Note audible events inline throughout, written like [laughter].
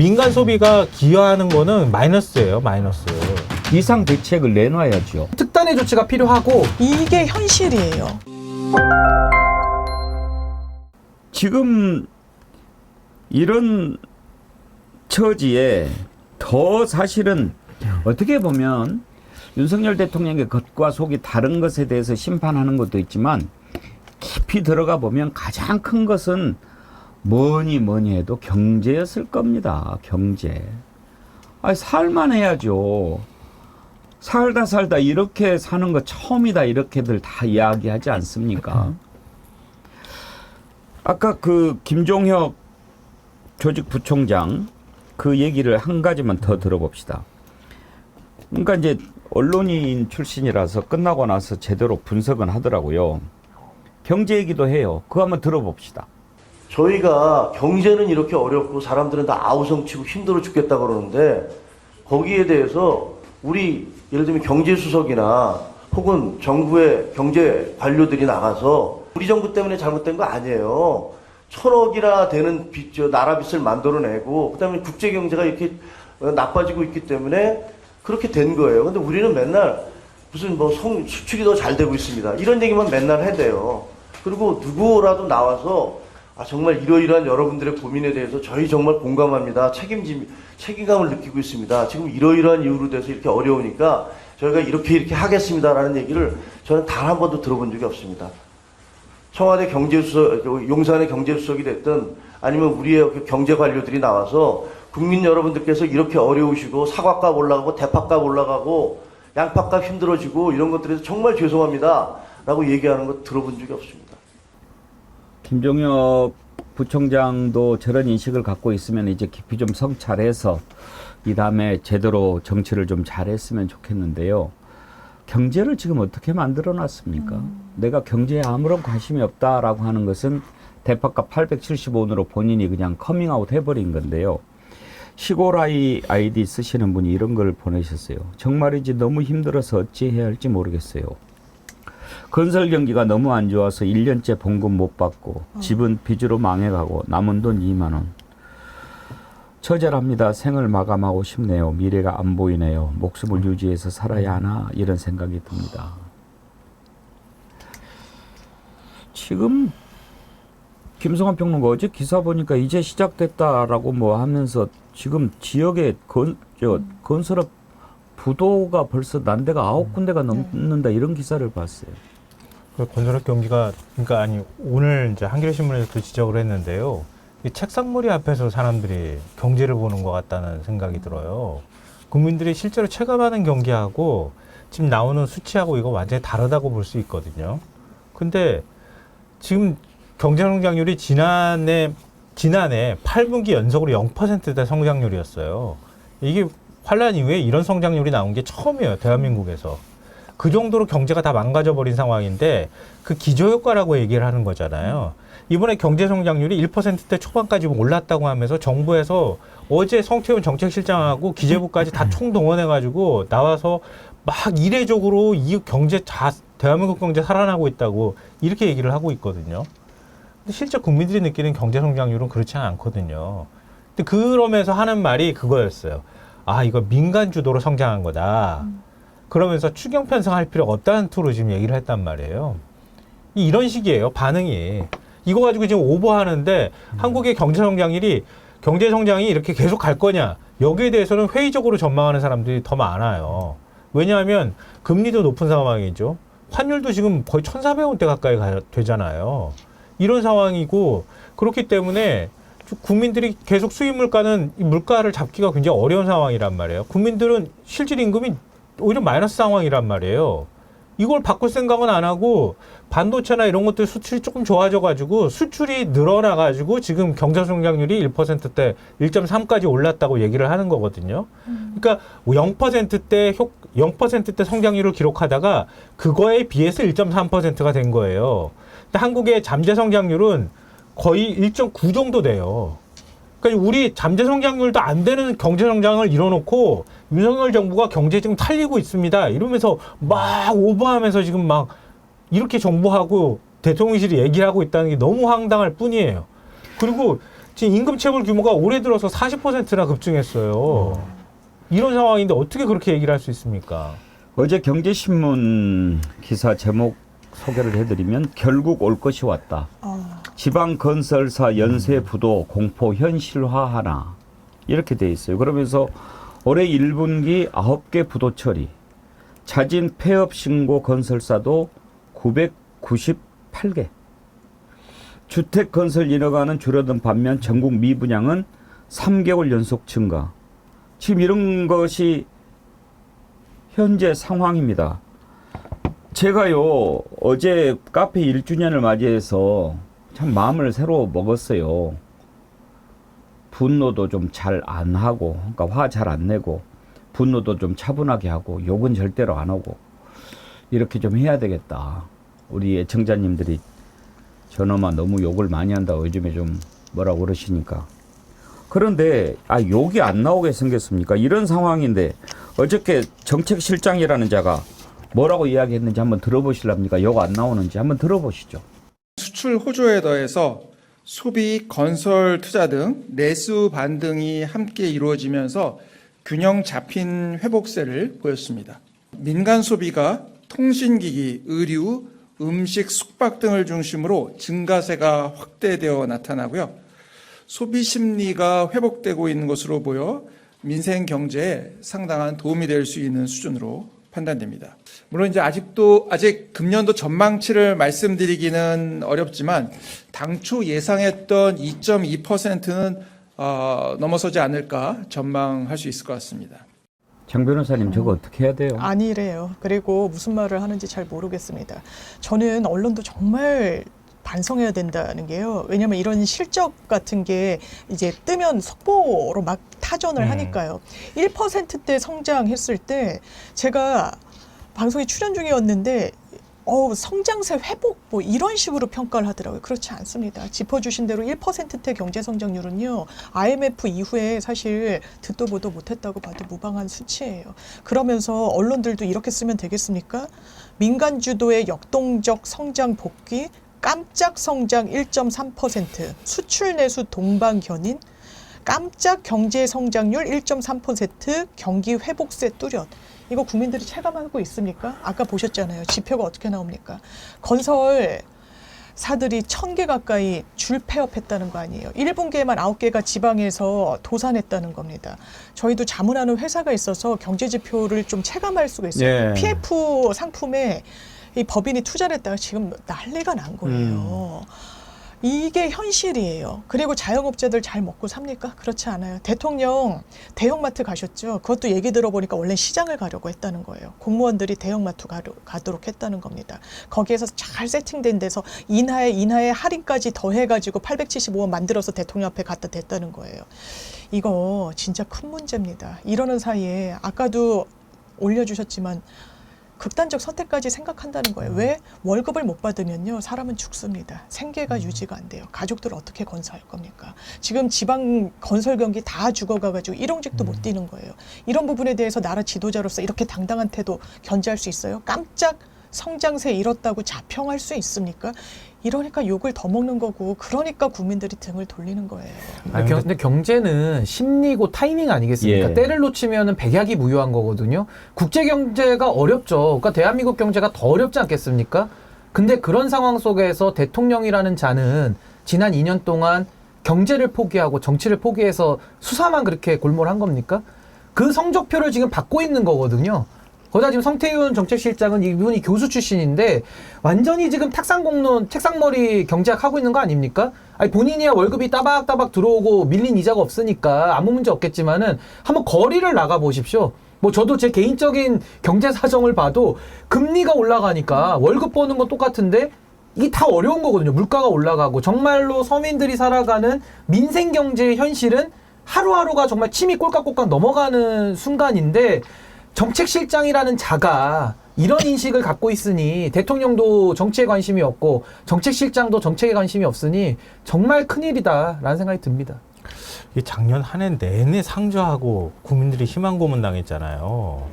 민간 소비가 기여하는 거는 마이너스예요, 마이너스. 이상 대책을 내놔야죠. 특단의 조치가 필요하고 이게 현실이에요. 지금 이런 처지에 더 사실은 어떻게 보면 윤석열 대통령의 겉과 속이 다른 것에 대해서 심판하는 것도 있지만 깊이 들어가 보면 가장 큰 것은 뭐니 뭐니 해도 경제였을 겁니다. 경제. 아, 살만 해야죠. 살다 살다 이렇게 사는 거 처음이다 이렇게들 다 이야기하지 않습니까? 아까 그 김종혁 조직 부총장 그 얘기를 한 가지만 더 들어봅시다. 그러니까 이제 언론인 출신이라서 끝나고 나서 제대로 분석은 하더라고요. 경제 얘기도 해요. 그거 한번 들어봅시다. 저희가 경제는 이렇게 어렵고 사람들은 다 아우성치고 힘들어 죽겠다 그러는데 거기에 대해서 우리 예를 들면 경제수석이나 혹은 정부의 경제 관료들이 나가서 우리 정부 때문에 잘못된 거 아니에요. 천억이나 되는 빚, 저 나라 빚을 만들어내고 그다음에 국제 경제가 이렇게 어, 나빠지고 있기 때문에 그렇게 된 거예요. 근데 우리는 맨날 무슨 뭐 성, 수출이 더 잘 되고 있습니다. 이런 얘기만 맨날 해대요. 그리고 누구라도 나와서 아, 정말 이러이러한 여러분들의 고민에 대해서 저희 정말 공감합니다. 책임짐, 책임감을 느끼고 있습니다. 지금 이러이러한 이유로 돼서 이렇게 어려우니까 저희가 이렇게 이렇게 하겠습니다라는 얘기를 저는 단 한 번도 들어본 적이 없습니다. 청와대 경제수석, 용산의 경제수석이 됐든 아니면 우리의 그 경제 관료들이 나와서 국민 여러분들께서 이렇게 어려우시고 사과값 올라가고 대파값 올라가고 양파값 힘들어지고 이런 것들에서 정말 죄송합니다. 라고 얘기하는 거 들어본 적이 없습니다. 김종혁 부총장도 저런 인식을 갖고 있으면 이제 깊이 좀 성찰해서 이 다음에 제대로 정치를 좀 잘했으면 좋겠는데요. 경제를 지금 어떻게 만들어 놨습니까? 내가 경제에 아무런 관심이 없다라고 하는 것은 대파값 875원으로 본인이 그냥 커밍아웃 해버린 건데요. 시골 아이 아이디 쓰시는 분이 이런 걸 보내셨어요. 정말이지 너무 힘들어서 어찌해야 할지 모르겠어요. 건설 경기가 너무 안 좋아서 1년째 봉급 못 받고 집은 빚으로 망해가고 남은 돈 2만 원. 처절합니다. 생을 마감하고 싶네요. 미래가 안 보이네요. 목숨을 유지해서 살아야 하나 이런 생각이 듭니다. 지금 김성환 평론가 어제 기사 보니까 이제 시작됐다라고 뭐 하면서 지금 지역에 건, 저, 건설업 부도가 벌써 난 데가 아홉 군데가 넘는다 이런 기사를 봤어요. 그 건설업 경기가 그러니까 아니 오늘 이제 한겨레 신문에서도 지적을 했는데요. 이 책상머리 앞에서 사람들이 경제를 보는 것 같다는 생각이 들어요. 국민들이 실제로 체감하는 경기하고 지금 나오는 수치하고 이거 완전히 다르다고 볼 수 있거든요. 근데 지금 경제 성장률이 지난해 지난해 8분기 연속으로 0%대 성장률이었어요. 이게 환란 이후에 이런 성장률이 나온 게 처음이에요. 대한민국에서. 그 정도로 경제가 다 망가져 버린 상황인데 그 기저효과라고 얘기를 하는 거잖아요. 이번에 경제 성장률이 1%대 초반까지 올랐다고 하면서 정부에서 어제 성태훈 정책실장하고 기재부까지 다 총동원해 가지고 나와서 막 이례적으로 이 경제 자 대한민국 경제 살아나고 있다고 이렇게 얘기를 하고 있거든요. 근데 실제 국민들이 느끼는 경제 성장률은 그렇지 않거든요. 근데 그러면서 하는 말이 그거였어요. 아, 이거 민간 주도로 성장한 거다. 그러면서 추경 편성할 필요가 없다는 투로 지금 얘기를 했단 말이에요. 이- 이런 식이에요, 반응이. 이거 가지고 지금 오버하는데 한국의 경제 성장률이 경제 성장이 이렇게 계속 갈 거냐 여기에 대해서는 회의적으로 전망하는 사람들이 더 많아요. 왜냐하면 금리도 높은 상황이죠. 환율도 지금 거의 1,400원대 가까이 가, 되잖아요. 이런 상황이고 그렇기 때문에 국민들이 계속 수입 물가는 이 물가를 잡기가 굉장히 어려운 상황이란 말이에요. 국민들은 실질 임금이 오히려 마이너스 상황이란 말이에요. 이걸 바꿀 생각은 안 하고 반도체나 이런 것들 수출이 조금 좋아져 가지고 수출이 늘어나 가지고 지금 경제 성장률이 1%대 1.3까지 올랐다고 얘기를 하는 거거든요. 그러니까 0%대 효 0%대 성장률을 기록하다가 그거에 비해서 1.3%가 된 거예요. 근데 한국의 잠재 성장률은 거의 1.9 정도 돼요. 그러니까 우리 잠재 성장률도 안 되는 경제 성장을 이뤄놓고 윤석열 정부가 경제 지금 살리고 있습니다. 이러면서 막 오버하면서 지금 막 이렇게 정부하고 대통령실이 얘기를 하고 있다는 게 너무 황당할 뿐이에요. 그리고 지금 임금 체불 규모가 올해 들어서 40%나 급증했어요. 이런 상황인데 어떻게 그렇게 얘기를 할 수 있습니까? 어제 경제신문 기사 제목 소개를 해드리면 결국 올 것이 왔다. 어, 지방 건설사 연쇄 부도 공포 현실화하나 이렇게 돼 있어요. 그러면서 올해 1분기 9개 부도 처리, 자진 폐업 신고 건설사도 998개. 주택 건설 인허가는 줄어든 반면 전국 미분양은 3개월 연속 증가. 지금 이런 것이 현재 상황입니다. 제가요 어제 카페 1주년을 맞이해서 참 마음을 새로 먹었어요. 분노도 좀 잘 안 하고, 그러니까 화 잘 안 내고, 분노도 좀 차분하게 하고, 욕은 절대로 안 하고, 이렇게 좀 해야 되겠다. 우리 애청자님들이 저놈아 너무 욕을 많이 한다고 요즘에 좀 뭐라고 그러시니까. 그런데 아 욕이 안 나오게 생겼습니까? 이런 상황인데 어저께 정책실장이라는 자가 뭐라고 이야기했는지 한번 들어보실랍니까? 욕 안 나오는지 한번 들어보시죠. 수출 호조에 더해서 소비, 건설 투자 등 내수 반등이 함께 이루어지면서 균형 잡힌 회복세를 보였습니다. 민간 소비가 통신기기, 의류, 음식, 숙박 등을 중심으로 증가세가 확대되어 나타나고요. 소비 심리가 회복되고 있는 것으로 보여 민생 경제에 상당한 도움이 될 수 있는 수준으로 판단됩니다. 물론 이제 아직도 아직 금년도 전망치를 말씀드리기는 어렵지만 당초 예상했던 2.2%는 어, 넘어서지 않을까 전망할 수 있을 것 같습니다. 장 변호사님 저거 어떻게 해야 돼요? 아니래요. 그리고 무슨 말을 하는지 잘 모르겠습니다. 저는 언론도 정말 반성해야 된다는 게요. 왜냐하면 이런 실적 같은 게 이제 뜨면 속보로 막 타전을 음. 하니까요. 1%대 성장했을 때 제가 방송에 출연 중이었는데 어, 성장세 회복 뭐 이런 식으로 평가를 하더라고요. 그렇지 않습니다. 짚어주신 대로 1%대 경제 성장률은요. IMF 이후에 사실 듣도 보도 못했다고 봐도 무방한 수치예요. 그러면서 언론들도 이렇게 쓰면 되겠습니까? 민간 주도의 역동적 성장 복귀, 깜짝 성장 1.3%, 수출 내수 동반 견인, 깜짝 경제 성장률 1.3%, 경기 회복세 뚜렷. 이거 국민들이 체감하고 있습니까? 아까 보셨잖아요. 지표가 어떻게 나옵니까? 건설 사들이 천 개 가까이 줄 폐업했다는 거 아니에요. 1분기에만 아홉 개가 지방에서 도산했다는 겁니다. 저희도 자문하는 회사가 있어서 경제 지표를 좀 체감할 수가 있어요. 예. PF 상품에 이 법인이 투자를 했다가 지금 난리가 난 거예요. 이게 현실이에요. 그리고 자영업자들 잘 먹고 삽니까? 그렇지 않아요. 대통령 대형마트 가셨죠? 그것도 얘기 들어보니까 원래 시장을 가려고 했다는 거예요. 공무원들이 대형마트 가려, 가도록 했다는 겁니다. 거기에서 잘 세팅된 데서 인하에 인하에 할인까지 더해가지고 875원 만들어서 대통령 앞에 갖다 댔다는 거예요. 이거 진짜 큰 문제입니다. 이러는 사이에 아까도 올려주셨지만 극단적 선택까지 생각한다는 거예요. 왜 월급을 못 받으면요 사람은 죽습니다. 생계가 유지가 안 돼요. 가족들 어떻게 건사할 겁니까? 지금 지방 건설 경기 다 죽어가가지고 일용직도 못 뛰는 거예요. 이런 부분에 대해서 나라 지도자로서 이렇게 당당한 태도 견제할 수 있어요? 깜짝 성장세 잃었다고 자평할 수 있습니까? 이러니까 욕을 더 먹는 거고 그러니까 국민들이 등을 돌리는 거예요. 아니, 경, 근데 경제는 심리고 타이밍 아니겠습니까? 예. 때를 놓치면은 백약이 무효한 거거든요. 국제 경제가 어렵죠. 그러니까 대한민국 경제가 더 어렵지 않겠습니까? 근데 그런 상황 속에서 대통령이라는 자는 지난 2년 동안 경제를 포기하고 정치를 포기해서 수사만 그렇게 골몰한 겁니까? 그 성적표를 지금 받고 있는 거거든요. 거기다 지금 성태윤 정책실장은 이분이 교수 출신인데 완전히 지금 탁상공론 책상머리 경제학 하고 있는 거 아닙니까? 아니 본인이야 월급이 따박따박 들어오고 밀린 이자가 없으니까 아무 문제 없겠지만은 한번 거리를 나가 보십시오. 뭐 저도 제 개인적인 경제 사정을 봐도 금리가 올라가니까 월급 버는 건 똑같은데 이게 다 어려운 거거든요. 물가가 올라가고 정말로 서민들이 살아가는 민생 경제의 현실은 하루하루가 정말 침이 꼴깍꼴깍 넘어가는 순간인데 정책실장이라는 자가 이런 인식을 갖고 있으니 대통령도 정치에 관심이 없고 정책실장도 정책에 관심이 없으니 정말 큰일이다라는 생각이 듭니다. 이 작년 한 해 내내 상저하고 국민들이 희망 고문 당했잖아요.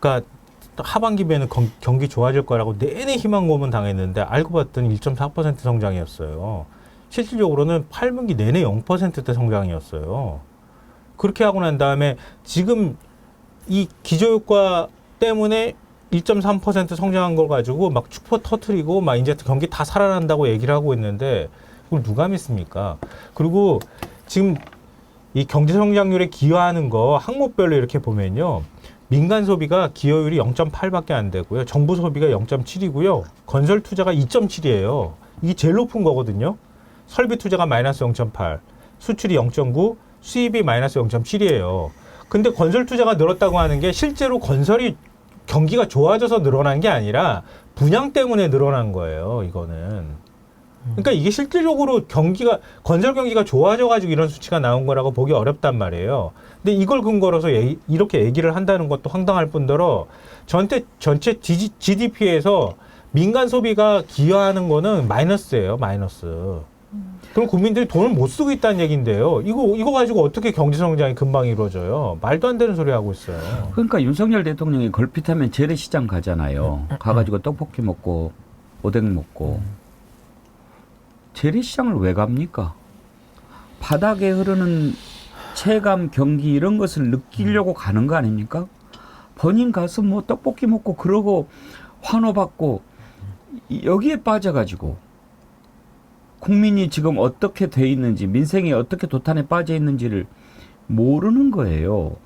그러니까 하반기에는 경, 경기 좋아질 거라고 내내 희망 고문 당했는데 알고 봤더니 1.4% 성장이었어요. 실질적으로는 8분기 내내 0%대 성장이었어요. 그렇게 하고 난 다음에 지금 이 기저효과 때문에 1.3% 성장한 걸 가지고 막 축포 터트리고 막 이제 경기 다 살아난다고 얘기를 하고 있는데 그걸 누가 믿습니까? 그리고 지금 이 경제 성장률에 기여하는 거 항목별로 이렇게 보면요. 민간 소비가 기여율이 0.8밖에 안 되고요. 정부 소비가 0.7이고요. 건설 투자가 2.7이에요. 이게 제일 높은 거거든요. 설비 투자가 마이너스 0.8, 수출이 0.9, 수입이 마이너스 0.7이에요. 근데 건설 투자가 늘었다고 하는 게 실제로 건설이 경기가 좋아져서 늘어난 게 아니라 분양 때문에 늘어난 거예요. 이거는. 그러니까 이게 실질적으로 경기가 건설 경기가 좋아져 가지고 이런 수치가 나온 거라고 보기 어렵단 말이에요. 근데 이걸 근거로서 얘기- 이렇게 얘기를 한다는 것도 황당할 뿐더러 전체 전체 GDP에서 민간 소비가 기여하는 거는 마이너스예요. 마이너스. 그럼 국민들이 돈을 못 쓰고 있다는 얘기인데요. 이거 이거 가지고 어떻게 경제 성장이 금방 이루어져요? 말도 안 되는 소리 하고 있어요. 그러니까 윤석열 대통령이 걸핏하면 재래시장 가잖아요. 가가지고 떡볶이 먹고 오뎅 먹고 재래시장을 왜 갑니까? 바닥에 흐르는 체감 경기 이런 것을 느끼려고 가는 거 아닙니까? 본인 가서 뭐 떡볶이 먹고 그러고 환호받고 이- 여기에 빠져가지고 국민이 지금 어떻게 돼 있는지 민생이 어떻게 도탄에 빠져 있는지를 모르는 거예요.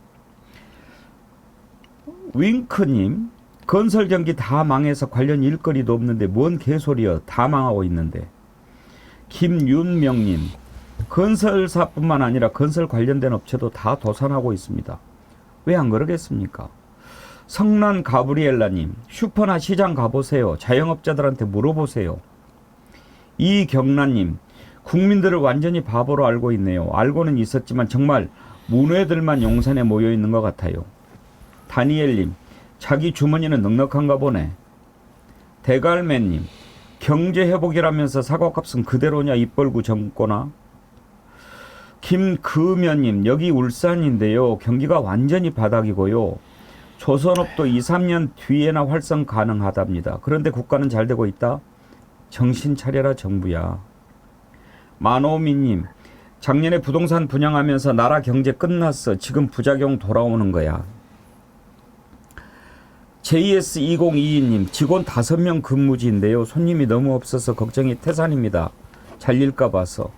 윙크님 건설 경기 다 망해서 관련 일거리도 없는데 뭔 개소리여 다 망하고 있는데 김윤명님 건설사뿐만 아니라 건설 관련된 업체도 다 도산하고 있습니다. 왜 안 그러겠습니까? 성난 가브리엘라님 슈퍼나 시장 가보세요. 자영업자들한테 물어보세요. 이경란님 국민들을 완전히 바보로 알고 있네요. 알고는 있었지만 정말 문외들만 용산에 모여 있는 것 같아요. 다니엘님, 자기 주머니는 넉넉한가 보네. 대갈매님, 경제 회복이라면서 사과값은 그대로냐 입 벌고 젊거나. 김금연님, 여기 울산인데요. 경기가 완전히 바닥이고요. 조선업도 2, 3년 뒤에나 활성 가능하답니다. 그런데 국가는 잘 되고 있다? 정신 차려라 정부야. 만오미님, 작년에 부동산 분양하면서 나라 경제 끝났어. 지금 부작용 돌아오는 거야. JS2022님, 직원 5명 근무지인데요. 손님이 너무 없어서 걱정이 태산입니다. 잘릴까 봐서.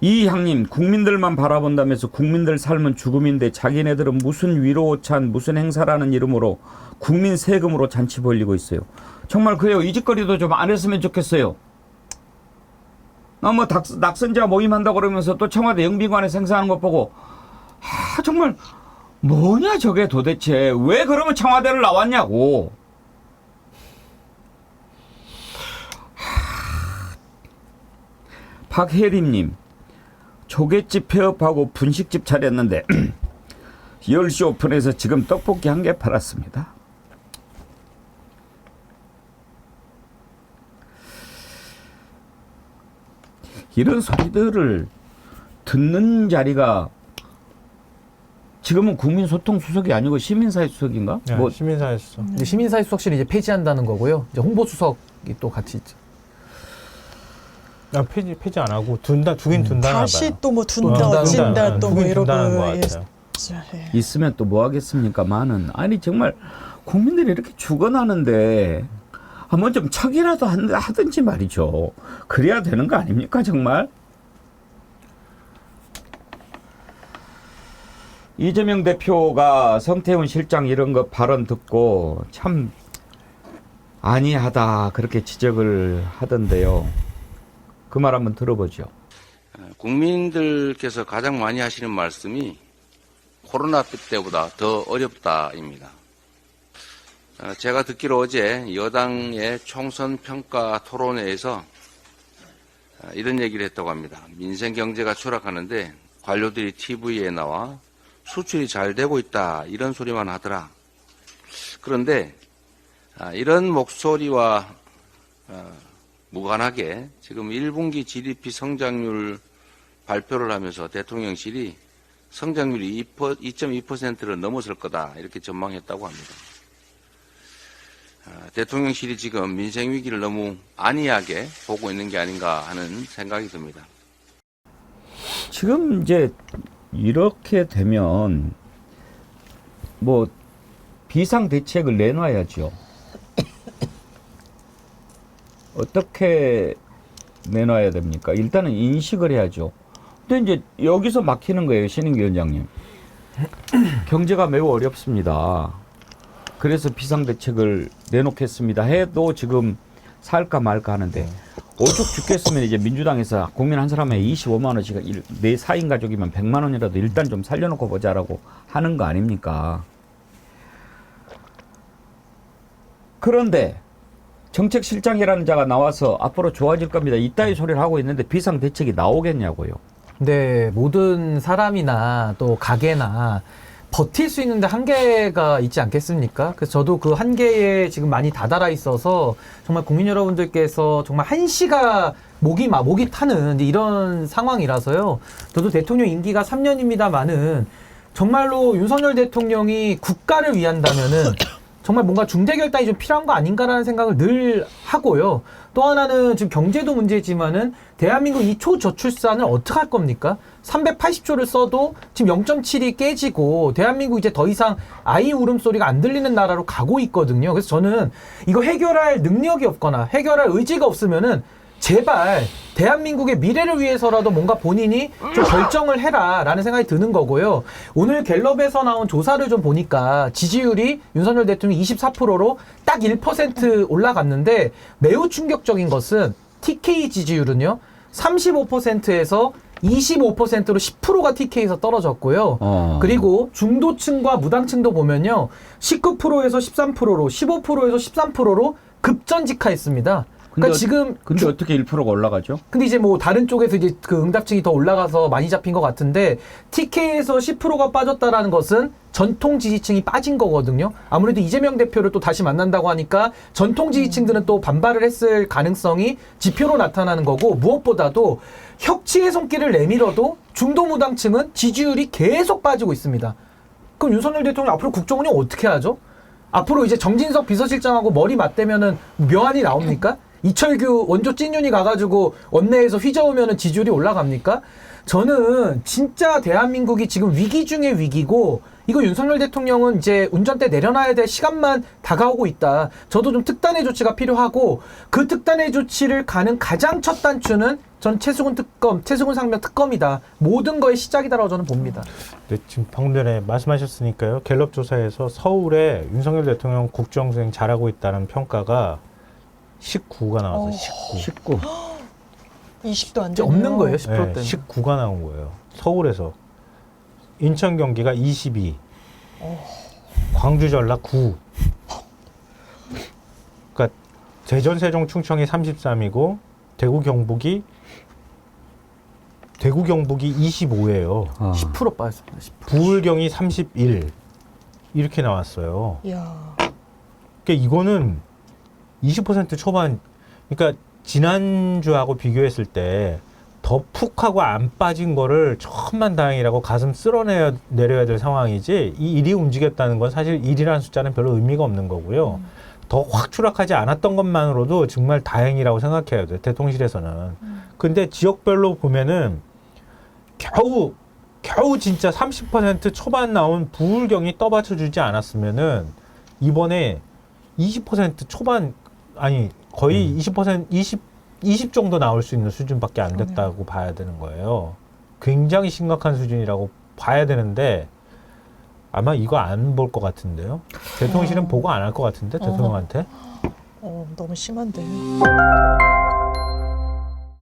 이향님, 국민들만 바라본다면서 국민들 삶은 죽음인데 자기네들은 무슨 위로찬 무슨 행사라는 이름으로 국민 세금으로 잔치 벌리고 있어요. 정말 그래요. 이 짓거리도 좀 안 했으면 좋겠어요. 나뭐 낙선자 모임한다 그러면서 또 청와대 영빈관에 생사하는 것 보고 아 정말 뭐냐 저게 도대체 왜 그러면 청와대를 나왔냐고 하... 박혜림님 조개집 폐업하고 분식집 차렸는데 [clears throat] 10시 오픈해서 지금 떡볶이 한 개 팔았습니다 이런 소리들을 듣는 자리가 지금은 국민소통수석이 아니고 시민사회 수석인가? 네, 뭐 시민사회에서 이제 시민사회 수석실이 이제 폐지한다는 거고요. 이제 홍보수석이 또 같이 있죠. 아, 폐지 폐지 안 하고 둔다 두긴 봐요. 다시 또뭐 어, 둔다 둔다, 둔다, 또 뭐 이러고 예. 진짜, 예. 있으면 또 뭐 하겠습니까? 많은 아니 정말 국민들이 이렇게 죽어나는데 한번 좀 척이라도 한- 하든지 말이죠. 그래야 되는 거 아닙니까 정말? 이재명 대표가 성태훈 실장 이런 거 발언 듣고 참 아니하다 그렇게 지적을 하던데요. 그 말 한번 들어보죠. 국민들께서 가장 많이 하시는 말씀이 코로나 때보다 더 어렵다입니다. 어, 제가 듣기로 어제 여당의 총선 평가 토론회에서 어, 이런 얘기를 했다고 합니다. 민생 경제가 추락하는데 관료들이 TV에 나와 수출이 잘 되고 있다 이런 소리만 하더라. 그런데 아, 이런 목소리와 어, 무관하게 지금 1분기 GDP 성장률 발표를 하면서 대통령실이 성장률이 2%, 2.2%를 넘어설 거다 이렇게 전망했다고 합니다. 어, 대통령실이 지금 민생 위기를 너무 안이하게 보고 있는 게 아닌가 하는 생각이 듭니다. 지금 이제 이렇게 되면 뭐 비상 대책을 내놔야죠. [coughs] 어떻게 내놔야 됩니까? 일단은 인식을 해야죠. 근데 이제 여기서 막히는 거예요, 신임 위원장님. [coughs] 경제가 매우 어렵습니다. 그래서 비상 대책을 내놓겠습니다. 해도 지금 살까 말까 하는데 오죽 죽겠으면 이제 민주당에서 국민 한 사람에 25만 원씩 일- 내 4인 가족이면 100만 원이라도 일단 좀 살려놓고 보자라고 하는 거 아닙니까? 그런데 정책실장이라는 자가 나와서 앞으로 좋아질 겁니다. 이따위 소리를 하고 있는데 비상 대책이 나오겠냐고요. 네, 모든 사람이나 또 가게나 버틸 수 있는데 한계가 있지 않겠습니까? 그래서 저도 그 한계에 지금 많이 다다라 있어서 정말 국민 여러분들께서 정말 한시가 목이 막 목이 타는 이런 상황이라서요. 저도 대통령 임기가 3년입니다만은 정말로 윤석열 대통령이 국가를 위한다면은 [laughs] 정말 뭔가 중대 결단이 좀 필요한 거 아닌가라는 생각을 늘 하고요. 또 하나는 지금 경제도 문제지만은 대한민국 이 초저출산을 어떻게 할 겁니까? 380조를 써도 지금 0.7이 깨지고 대한민국 이제 더 이상 아이 울음소리가 안 들리는 나라로 가고 있거든요. 그래서 저는 이거 해결할 능력이 없거나 해결할 의지가 없으면은 제발 대한민국의 미래를 위해서라도 뭔가 본인이 좀 결정을 해라라는 생각이 드는 거고요. 오늘 갤럽에서 나온 조사를 좀 보니까 지지율이 윤석열 대통령이 24%로 딱 1% 올라갔는데 매우 충격적인 것은 TK 지지율은요. 35%에서 25%로 10%가 TK에서 떨어졌고요. 어. 그리고 중도층과 무당층도 보면요. 19%에서 13%로 15%에서 13%로 급전직하했습니다. 그러니까 어- 지금 근데 주- 어떻게 1%가 올라가죠? 근데 이제 뭐 다른 쪽에서 이제 그 응답층이 더 올라가서 많이 잡힌 것 같은데 TK에서 10%가 빠졌다라는 것은 전통 지지층이 빠진 거거든요. 아무래도 이재명 대표를 또 다시 만난다고 하니까 전통 지지층들은 또 반발을 했을 가능성이 지표로 나타나는 거고 무엇보다도 혁치의 손길을 내밀어도 중도 무당층은 지지율이 계속 빠지고 있습니다. 그럼 윤석열 대통령 앞으로 국정 운영 어떻게 하죠? 앞으로 이제 정진석 비서실장하고 머리 맞대면은 명안이 나옵니까? 이철규 원조 찐윤이 가가지고 원내에서 휘저으면은 지지율이 올라갑니까? 저는 진짜 대한민국이 지금 위기 중의 위기고 이거 윤석열 대통령은 이제 운전대 내려놔야 될 시간만 다가오고 있다. 저도 좀 특단의 조치가 필요하고 그 특단의 조치를 가는 가장 첫 단추는 전 최수근 특검, 최수근 상명 특검이다. 모든 거의 시작이다라고 저는 봅니다. 네, 지금 방금 전에 말씀하셨으니까요. 갤럽 조사에서 서울에 윤석열 대통령 국정수행 잘하고 있다는 평가가 19가 나와서 어. 19. 19. 20도 안 이제 되네요. 없는 거예요, 10% 네, 때는. 19가 나온 거예요. 서울에서. 인천 경기가 22. 광주 전라 9. 그러니까 대전 세종 충청이 33이고 대구 경북이 대구 경북이 25예요. 아. 10% 빠졌습니다. 10%. 부울경이 31 이렇게 나왔어요. 이야. 그러니까 이거는 20% 초반 그러니까 지난주하고 비교했을 때 더 푹 하고 안 빠진 거를 천만 다행이라고 가슴 쓸어내야 내려야 될 상황이지 이 일이 움직였다는 건 사실 일이라는 숫자는 별로 의미가 없는 거고요. 더확 추락하지 않았던 것만으로도 정말 다행이라고 생각해야 돼 대통령실에서는. 근데 지역별로 보면은 겨우 겨우 진짜 30% 초반 나온 부울경이 떠받쳐 주지 않았으면은 이번에 20% 초반 아니 거의 20% 20 20 정도 나올 수 있는 수준밖에 안 됐다고 봐야 되는 거예요. 굉장히 심각한 수준이라고 봐야 되는데 아마 이거 안 볼 것 같은데요. 대통령실은 보고 안 할 것 같은데 대통령한테. 어, 너무 심한데.